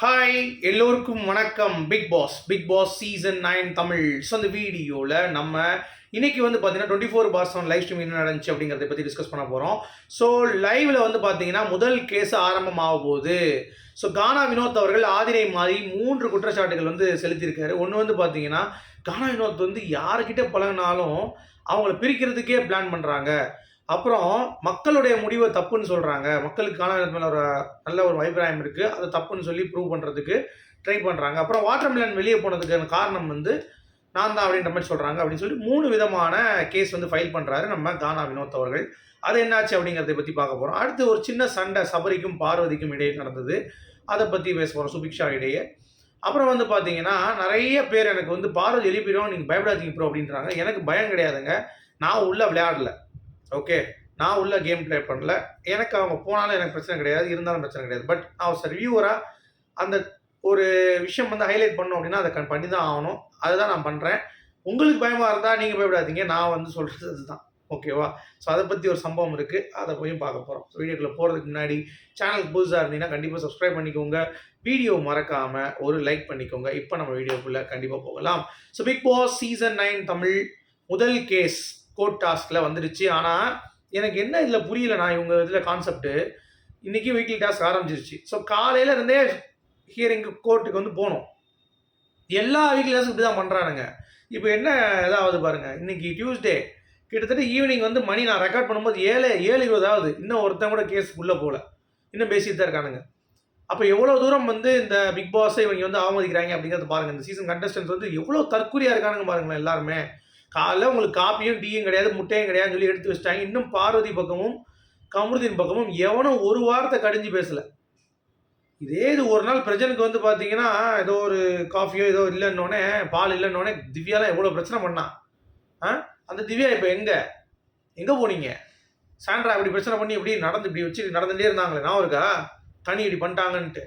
Hi எல்லோருக்கும் வணக்கம். Bigg Boss Bigg Boss season nine Tamil. So அந்த வீடியோவில் நம்ம இன்னைக்கு வந்து பார்த்தீங்கன்னா twenty four person seven live stream என்ன நடந்துச்சு அப்படிங்கிறத பற்றி டிஸ்கஸ் பண்ண போகிறோம் ஸோ லைவில் வந்து பார்த்தீங்கன்னா முதல் கேஸ் ஆரம்பமாக போகுது. ஸோ கானா வினோத் அவர்கள் ஆதிரை மாதிரி மூன்று குற்றச்சாட்டுகள் வந்து செலுத்தியிருக்காரு. ஒன்று வந்து பார்த்தீங்கன்னா கானா வினோத் வந்து யாருக்கிட்ட பழகினாலும் அவங்கள பிரிக்கிறதுக்கே பிளான் பண்ணுறாங்க அப்புறம் மக்களுடைய முடிவை தப்புன்னு சொல்கிறாங்க மக்களுக்கு மேலே ஒரு நல்ல ஒரு அபிப்பிராயம் இருக்குது அதை தப்புன்னு சொல்லி ப்ரூவ் பண்ணுறதுக்கு ட்ரை பண்ணுறாங்க அப்புறம் வாட்டர் மிலன் வெளியே போனதுக்கான காரணம் வந்து நான் தான் அப்படின்ற மாதிரி சொல்கிறாங்க அப்படின்னு சொல்லி மூணு விதமான கேஸ் வந்து ஃபைல் பண்ணுறாரு நம்ம கானா வினோத் அவர்கள். அது என்னாச்சு அப்படிங்கிறத பற்றி பார்க்க போகிறோம் அடுத்து ஒரு சின்ன சண்டை சபரிக்கும் பார்வதிக்கும் இடையே நடந்தது. அதை பற்றி பேச போகிறோம் சுபிக்ஷா இடையே. அப்புறம் வந்து பார்த்தீங்கன்னா நிறைய பேர் எனக்கு வந்து பார்வதி எழுப்பிடும் நீங்கள் பயப்படாதீங்க ப்ரோ அப்படின்றாங்க. எனக்கு பயம் கிடையாதுங்க. நான் உள்ள விளையாடல. ஓகே நான் உள்ள கேம் ப்ளே பண்ணல. எனக்கு அவங்க போனாலும் எனக்கு பிரச்சனை கிடையாது இருந்தாலும் பிரச்சனை கிடையாது. பட் நான் ரிவ்யூவராக அந்த ஒரு விஷயம் வந்து ஹைலைட் பண்ணோம் அப்படின்னா அதை கண் பண்ணி தான் ஆகணும். அதுதான் நான் பண்ணுறேன் உங்களுக்கு பயமாக இருந்தால் நீங்கள் பயப்படாதீங்க. நான் வந்து சொல்கிறது அதுதான். ஓகேவா ஸோ அதை பற்றி ஒரு சம்பவம் இருக்குது அதை போய் பார்க்க போகிறோம் ஸோ வீடியோக்குள்ளே போகிறதுக்கு முன்னாடி சேனலுக்கு புதுசாக இருந்தீங்கன்னா கண்டிப்பாக சப்ஸ்கிரைப் பண்ணிக்கோங்க. வீடியோ மறக்காமல் ஒரு லைக் பண்ணிக்கோங்க. இப்போ நம்ம வீடியோக்குள்ளே கண்டிப்பாக போகலாம். So Bigg Boss season nine Tamil முதல் கேஸ் கோர்ட் டாஸ்கில் வந்துடுச்சு ஆனால் எனக்கு என்ன இதில் புரியல நான் இவங்க இதில் கான்செப்ட்டு இன்றைக்கி வீக்லி டாஸ்க் ஆரம்பிச்சிருச்சு. ஸோ காலையில் இருந்தே ஹியரிங் கோர்ட்டுக்கு வந்து போகணும் எல்லா வீக்லி டாஸ்க்கு இப்படி தான் பண்ணுறானுங்க இப்போ என்ன இதாவது பாருங்கள் இன்றைக்கி டியூஸ்டே கிட்டத்தட்ட ஈவினிங் வந்து மணி நான் ரெக்கார்ட் பண்ணும்போது ஏழு ஏழு இருபதாவது இன்னும் ஒருத்தன் கூட கேஸ் உள்ளே போகல இன்னும் பேசிட்டு தான் இருக்கானுங்க. அப்போ எவ்வளோ தூரம் வந்து இந்த பிக் பாஸை இவங்க வந்து ஆமதிக்கிறாங்க அப்படிங்கிறது பாருங்கள் இந்த சீசன் கண்டஸ்டன்ஸ் வந்து எவ்வளோ தற்கொலையாக இருக்கானுங்க பாருங்களேன் எல்லாருமே. காலைல உங்களுக்கு காப்பியும் டீயும் கிடையாது முட்டையும் கிடையாதுன்னு சொல்லி எடுத்து வச்சிட்டாங்க. இன்னும் பார்வதி பக்கமும் கமருதீன் பக்கமும் எவனும் ஒரு வாரத்தை கடிஞ்சு பேசலை. இதே இது ஒரு நாள் பிரஜனுக்கு வந்து பார்த்தீங்கன்னா ஏதோ ஒரு காஃபியோ ஏதோ இல்லைன்னொடனே பால் இல்லைன்னொடனே திவ்யாலாம் எவ்வளோ பிரச்சனை பண்ணான் ஆ? அந்த திவ்யா இப்போ எங்கே? எங்கே போனீங்க? சாண்ட்ரா இப்படி பிரச்சனை பண்ணி இப்படி நடந்து இப்படி வச்சு நடந்துகிட்டே இருந்தாங்களே நான் இருக்கா? தனி இப்படி பண்ணிட்டாங்கன்ட்டு.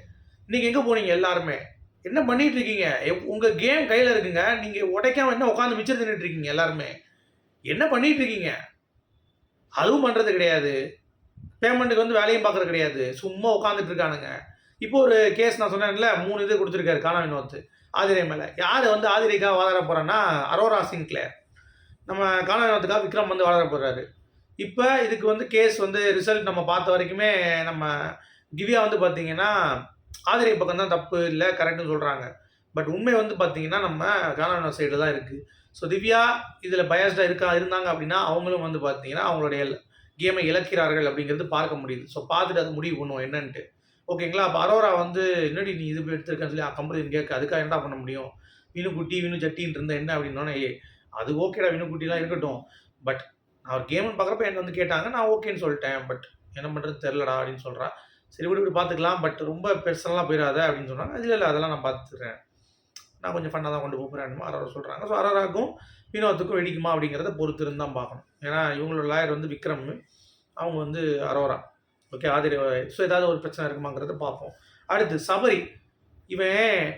இன்றைக்கி எங்கே போனீங்க எல்லாருமே? என்ன பண்ணிட்டு இருக்கீங்க? எப்- உங்க கேம் கையில் இருக்குங்க. நீங்க உடைக்காம என்ன உட்காந்து மிச்சம் தின்னுட்டு இருக்கீங்க எல்லாருமே? என்ன பண்ணிட்டு இருக்கீங்க? அதுவும் பண்றது கிடையாது. பேமெண்ட்டுக்கு வந்து வேலையும் பார்க்கறது கிடையாது. சும்மா உட்காந்துட்டு இருக்கானுங்க. இப்போ ஒரு கேஸ் நான் சொன்னேன்ல மூணு இது கொடுத்துருக்காரு காணா வினோத் ஆதிரை மேலே. யார் வந்து ஆதிரைக்காக வாதாட போகிறான்னா அரோரா சிங்க்லேர் நம்ம காணா வினோத்துக்காக விக்ரம் வந்து வாதாட போறாரு. இப்போ இதுக்கு வந்து கேஸ் வந்து ரிசல்ட் நம்ம பார்த்த வரைக்குமே நம்ம கிவியா வந்து பார்த்தீங்கன்னா ஆதிரை பக்கம் தான் தப்பு இல்லை கரெக்டுன்னு சொல்கிறாங்க பட் உண்மை வந்து பார்த்தீங்கன்னா நம்ம கானாவின சைடில் தான் இருக்குது ஸோ திவ்யா இதில் பயஸ்டாக இருக்கா இருந்தாங்க அப்படின்னா அவங்களும் வந்து பார்த்தீங்கன்னா அவங்களுடைய கேமை இழக்கிறார்கள் அப்படிங்கிறது பார்க்க முடியுது. ஸோ பார்த்துட்டு அது முடிவு பண்ணுவோம் என்னன்ட்டு. ஓகேங்களா அப்போ அரோரா வந்து என்னடி நீ இது போய் எடுத்திருக்கேன்னு சொல்லி கம்பெனி கேட்க அதுக்காக என்ன பண்ண முடியும்? வினுக்குட்டி வினு ஜட்டின்னு இருந்தால் என்ன அப்படின்னா ஏ அது ஓகேடா வினுக்குட்டிலாம் இருக்கட்டும். பட் நான் ஒரு கேம்னு பார்க்குறப்ப என்ன வந்து கேட்டாங்க நான் ஓகேன்னு சொல்லிட்டேன். பட் என்ன பண்ணுறது தெரிலடா அப்படின்னு சொல்கிறேன் சரி விடு விடு பார்த்துக்கலாம் பட் ரொம்ப பெர்சனலாக போயிடாத அப்படின்னு சொன்னாங்க. இல்லை இல்லை அதெல்லாம் நான் பார்த்துக்கிறேன் நான் கொஞ்சம் ஃபன்னாக தான் கொண்டு போகிறேன் அரோரா சொல்கிறாங்க ஸோ அரோராக்கும் வினோத்துக்கும் வெடிக்குமா அப்படிங்கிறத பொறுத்து இருந்தால் தான் பார்க்கணும். ஏன்னா இவங்களோட லாயர் வந்து விக்ரம் அவங்க வந்து அரோரா. ஓகே ஆதிரி ஸோ ஏதாவது ஒரு பிரச்சனை இருக்குமாங்கிறத பார்ப்போம். அடுத்து சபரி. இவன்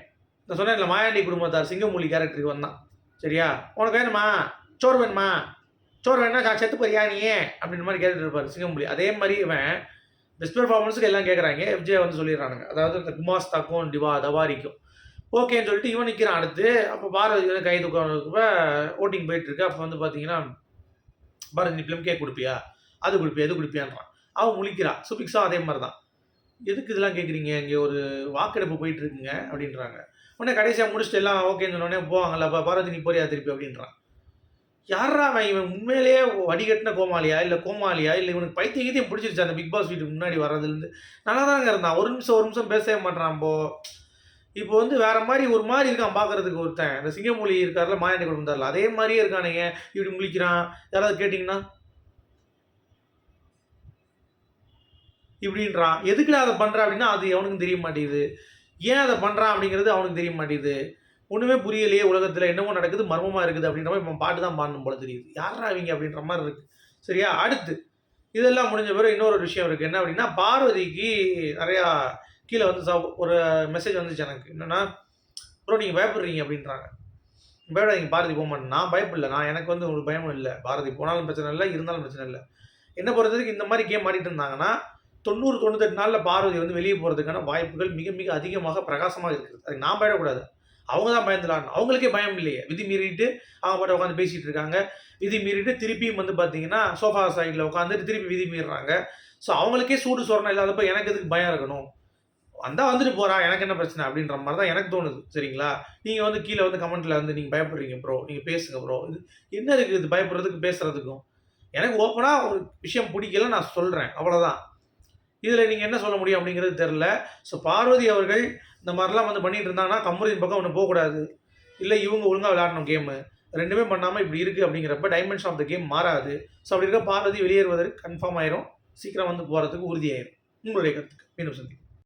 நான் சொன்னேன் இல்லை மாயாண்டி குடும்பத்தார் சிங்கமூலி கேரக்டருக்கு வந்தான். சரியா? உனக்கு வேணுமா? சோறு வேணுமா? சோறு வேணுமா நான் செத்து போறியா நீ அப்படின்ற மாதிரி கேட்டுட்டு இருப்பார் சிங்கமூலி. அதே மாதிரி இவன் பெஸ்ட் பெர்ஃபார்மன்ஸுக்கு எல்லாம் கேட்குறாங்க எஃப்ஜே வந்து சொல்லிடுறானுங்க. அதாவது இந்த குமாஸ்தாக்கும் டிவா தவாரிக்கும். ஓகேன்னு சொல்லிட்டு இவன் நிற்கிறான் அடுத்து. அப்போ பாரதி வந்து கை தூக்கிறப்ப ஓட்டிங் போயிட்டுருக்கு. அப்போ வந்து பார்த்தீங்கன்னா பாரதி நீ ஃபிலிம் கேக் கொடுப்பியா? அது கொடுப்பியா? எது கொடுப்பியான்றான். அவன் முழிக்கிறான் சுபிக்ஸா அதே மாதிரி தான் எதுக்கு இதெல்லாம் கேட்குறீங்க இங்கே ஒரு வாக்கெடுப்பு போயிட்டு இருக்குங்க அப்படின்றாங்க. உடனே கடைசியாக முடிச்சுட்டு எல்லாம் ஓகேன்னு சொன்னோடனே போவாங்கல்ல அப்போ பாரதி நீ போறியா திருப்பி அப்படின்றான். யாரா அவன்? இவன் உண்மையிலேயே வடிகட்டின கோமாளியா? இல்லை கோமாளியா? இல்லை இவனுக்கு பைத்தியம் கீத்தியம் பிடிச்சிருச்சு? அந்த பிக் பாஸ் வீட்டுக்கு முன்னாடி வர்றதுலேருந்து. நல்லா தாங்க இருந்தான். ஒரு நிமிஷம் ஒரு நிமிஷம் பேசவே மாட்டான் இப்போ இப்போ வந்து வேற மாதிரி ஒரு மாதிரி இருக்கான் பார்க்கறதுக்கு ஒருத்தன். இந்த சிங்கமொழி இருக்கார்ல மாயாண்டி குடும்பத்தாரில் அதே மாதிரியே இருக்கானுங்க. இப்படி முழிக்கிறான். யாராவது கேட்டிங்கன்னா? இப்படின்றான். எதுக்குடா அதை பண்ணுறான் அப்படின்னா அது அவனுக்கும் தெரிய மாட்டேங்குது. ஏன் அதை பண்ணுறான் அப்படிங்கிறது அவனுக்கு தெரிய மாட்டேங்குது. ஒன்றுமே புரியலையே உலகத்தில் என்னமோ நடக்குது மர்மமாக இருக்குது அப்படின்ற மாதிரி இப்போ பாட்டு தான் பாடணும் போல தெரியுது. யாரா அவங்க அப்படின்ற மாதிரி இருக்கு. சரியா? அடுத்து இதெல்லாம் முடிஞ்ச பிறகு இன்னொரு விஷயம் இருக்குது என்ன அப்படின்னா பார்வதிக்கு நிறையா கீழே வந்து ச- ஒரு மெசேஜ் வந்துச்சு எனக்கு. என்னென்னா ப்ரோ நீங்கள் பயப்படுறீங்க அப்படின்றாங்க. பயப்படாதீங்க பாரதி போக மாட்டேன். நான் பயப்படல. நான் எனக்கு வந்து ஒரு பயமும் இல்லை. பாரதி போனாலும் பிரச்சனை இல்லை இருந்தாலும் பிரச்சனை இல்லை. என்ன பொறுத்தவரைக்கும் இந்த மாதிரி கேம் ஆடிட்டு இருந்தாங்கன்னா தொண்ணூறு தொண்ணூத்தெட்டு நாளில் பார்வதி வந்து வெளியே போகிறதுக்கான வாய்ப்புகள் மிக மிக அதிகமாக பிரகாசமாக இருக்குது. அதுக்கு நான் பயப்படக்கூடாது. அவங்க தான் பயந்துலாடணும் அவங்களுக்கே பயம் இல்லையே. விதி மீறிட்டு அவங்க பாட்டு உட்காந்து பேசிகிட்டு இருக்காங்க. விதி மீறிட்டு திருப்பியும் வந்து பார்த்தீங்கன்னா சோஃபா சைடில் உட்காந்துட்டு திருப்பி விதி மீறுறாங்க. ஸோ அவங்களுக்கே சூடு சொரணம் இல்லாதப்ப எனக்கு எதுக்கு பயம் இருக்கணும்? வந்தால் வந்துட்டு போறா எனக்கு என்ன பிரச்சனை? அப்படின்ற மாதிரி தான் எனக்கு தோணுது. சரிங்களா? நீங்கள் வந்து கீழே வந்து கமெண்ட்டில் வந்து நீங்கள் பயப்படுறீங்க ப்ரோ நீங்கள் பேசுங்க ப்ரோ இது என்ன இருக்குது இது? பயப்படுறதுக்கு பேசுறதுக்கும்? எனக்கு ஓப்பனாக ஒரு விஷயம் பிடிக்கல நான் சொல்கிறேன் அவ்வளோதான் இதில் நீங்கள் என்ன சொல்ல முடியும் அப்படிங்கிறது தெரில ஸோ பார்வதி அவர்கள் இந்த மாதிரிலாம் வந்து பண்ணிகிட்டு இருந்தாங்கன்னா கமருதீன் பக்கம் ஒன்று போகக்கூடாது. இல்லை இவங்க ஒழுங்காக விளையாடணும் கேமு ரெண்டுமே பண்ணாமல் இப்படி இருக்குது அப்படிங்கிறப்ப டைமென்ஷன் ஆஃப் த கேம் மாறாது. ஸோ அப்படி இருக்க பார்வதி வெளியேறுவதற்கு கன்ஃபார்ம் ஆயிரும். சீக்கிரம் வந்து போகிறதுக்கு உறுதியாயிரும். உங்களுடைய கருத்துக்கு மீண்டும் சந்தி